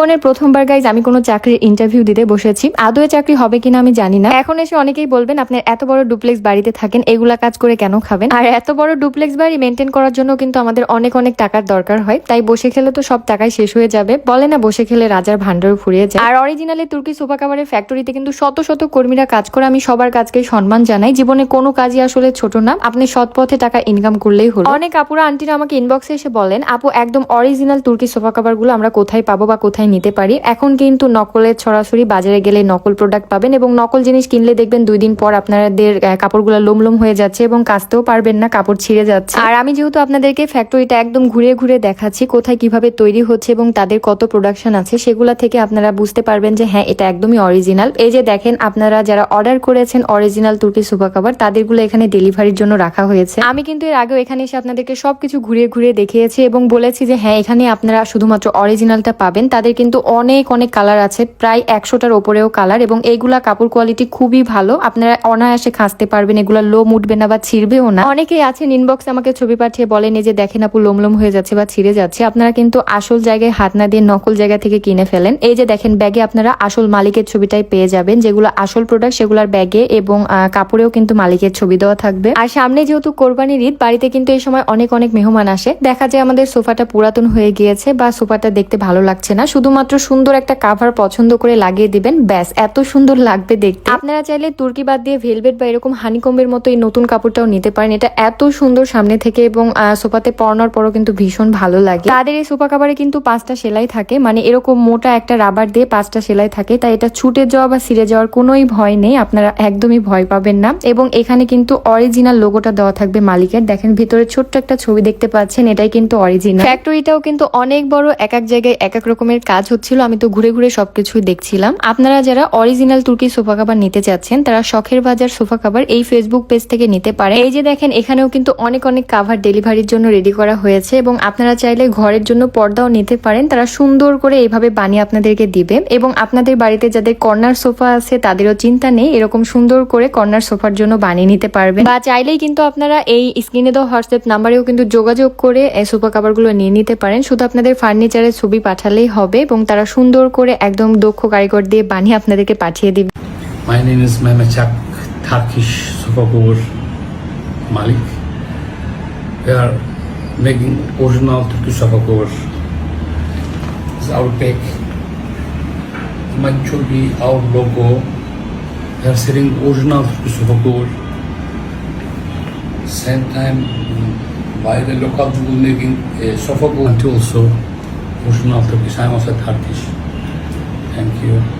জীবনের প্রথমবার গাইজ আমি কোনো চাকরির ইন্টারভিউ দিতে বসেছি। আদৌ চাকরি হবে কিনা আমি জানি না। এখন এসে অনেকেই বলবেন, আপনার এত বড় ডুপ্লেক্স বাড়িতে থাকেন, এগুলা কাজ করে কেন খাবেন? আর এত বড় ডুপ্লেক্স বাড়ি মেনটেন করার জন্য কিন্তু আমাদের অনেক অনেক টাকার দরকার হয়। তাই বসে খেলে তো সব টাকায় শেষ হয়ে যাবে। বলে না, বসে খেলে রাজার ভান্ডারও ফুরিয়ে যায়। আর অরিজিনালি তুর্কি সোফা কাভারের ফ্যাক্টরিতে কিন্তু শত শত কর্মীরা কাজ করে। আমি সবার কাজকে সম্মান জানাই। জীবনে কোনো কাজই আসলে ছোট না। আপনি সৎ পথে টাকা ইনকাম করলেই হলো। অনেক আপুরা আন্টিরা আমাকে ইনবক্সে এসে বলেন, আপু, একদম অরিজিনাল তুর্কি সোফা কাভারগুলো আমরা কোথায় পাবো বা কোথায় নিতে পারি। এখন কিন্তু নকলের ছড়াছড়ি বাজারে গেলে নকল প্রোডাক্ট পাবেন এবং নকল জিনিস কিনলে দেখবেন দুই দিন পর আপনাদের কাপড়গুলো লোম লোম হয়ে যাচ্ছে এবং কাচতেও পারবেন না, কাপড় ছিঁড়ে যাচ্ছে। আর আমি যেহেতু আপনাদেরকে ফ্যাক্টরিটা একদম ঘুরে ঘুরে দেখাচ্ছি, কোথায় কীভাবে তৈরি হচ্ছে এবং তাদের কত প্রোডাকশন আছে, সেগুলা থেকে আপনারা বুঝতে পারবেন যে হ্যাঁ এটা একদমই অরিজিনাল এই যে দেখেন, আপনারা যারা অর্ডার করেছেন অরিজিনাল তুর্কি সোফা কাভার তাদেরগুলো এখানে ডেলিভারির জন্য রাখা হয়েছে। আমি কিন্তু এর আগেও এখানে এসে আপনাদেরকে সবকিছু ঘুরিয়ে ঘুরিয়ে দেখিয়েছি এবং বলেছি যে হ্যাঁ এখানে আপনারা শুধুমাত্র অরিজিনালটা পাবেন তাদের কিন্তু অনেক অনেক কালার আছে। প্রায় একশোটার ওপরেও কালার এবং এইগুলা কাপড় কোয়ালিটি খুবই ভালো। আপনারা অনায়াসে খাঁচতে পারবেন, এগুলা লোম উঠবে না বা ছিঁড়বেও না। অনেকেই আছেন ইনবক্সে আমাকে ছবি পাঠিয়ে বলেন যে দেখেন আপু লোম লোম হয়ে যাচ্ছে বা ছিঁড়ে যাচ্ছে। আপনারা কিন্তু আসল জায়গায় হাত না দিয়ে নকল জায়গা থেকে কিনে ফেলেন। এই যে দেখেন ব্যাগে আপনারা আসল মালিকের ছবিটাই পেয়ে যাবেন, যেগুলো আসল প্রোডাক্ট সেগুলোর ব্যাগে এবং কাপড়েও কিন্তু মালিকের ছবি দেওয়া থাকবে। আর সামনে যেহেতু কোরবানির ঈদ, বাড়িতে কিন্তু এই সময় অনেক অনেক মেহমান আসে। দেখা যায় আমাদের সোফাটা পুরাতন হয়ে গিয়েছে বা সোফাটা দেখতে ভালো লাগছে না। শুধুমাত্র সুন্দর একটা কাভার পছন্দ করে লাগিয়ে দিবেন, ব্যাস, এত সুন্দর লাগবে দেখতে। আপনারা চাইলে তুর্কি বাদ দিয়ে ভেলভেট বা এরকম হানিকম্বের মতো এই নতুন কাপড়টাও নিতে পারেন। এটা এত সুন্দর সামনে থেকে এবং সোফাতে পরানোর পরও কিন্তু ভীষণ ভালো লাগে। তাদের এই সোফা কাভারে কিন্তু পাঁচটা সেলাই থাকে। মানে এরকম মোটা একটা রাবার দিয়ে পাঁচটা সেলাই থাকে। তাই এটা ছুটে যাওয়া বা ছিঁড়ে যাওয়ার কোনোই ভয় নেই। আপনারা একদমই ভয় পাবেন না। এবং এখানে কিন্তু অরিজিনাল লোগোটা দেওয়া থাকবে মালিকের। দেখেন ভিতরে ছোট্ট একটা ছবি দেখতে পাচ্ছেন। এটাই কিন্তু অরিজিনাল ফ্যাক্টরিটাও কিন্তু অনেক বড়, এক এক জায়গায় এক এক রকমের কাজ হচ্ছিল, আমি তো ঘুরে ঘুরে সবকিছুই দেখছিলাম। আপনারা যারা অরিজিনাল তুর্কি সোফা কাভার নিতে চাচ্ছেন, তারা শখের বাজার সোফা কাভার এই ফেসবুক পেজ থেকে নিতে পারে এই যে দেখেন, এখানেও কিন্তু অনেক অনেক কাভার ডেলিভারির জন্য রেডি করা হয়েছে এবং আপনারা চাইলে ঘরের জন্য পর্দাও নিতে পারেন। তারা সুন্দর করে এইভাবে বানিয়ে আপনাদেরকে দিবে এবং আপনাদের বাড়িতে যাদের কর্নার সোফা আছে, তাদেরও চিন্তা নেই, এরকম সুন্দর করে কর্নার সোফার জন্য বানিয়ে নিতে পারবেন। বা চাইলেই কিন্তু আপনারা এই স্ক্রিনে দেওয়া হোয়াটসঅ্যাপ নাম্বারেও কিন্তু যোগাযোগ করে সোফা কাভারগুলো নিয়ে নিতে পারেন। শুধু আপনাদের ফার্নিচারের ছবি পাঠালেই হবে। এবং তারা সুন্দর করে একদম দক্ষ কারিগর দিয়ে বানিয়ে আপনাদেরকে পাঠিয়ে দিবে My name is Mehmet Çak, Turkish sofa. We are making original Turkish sofa. This is our pack. It should be our logo. We are selling original Turkish sofa. Same time, mm, by the local people making a sofa cover and also Turkish. I'm also Turkish. Thank you.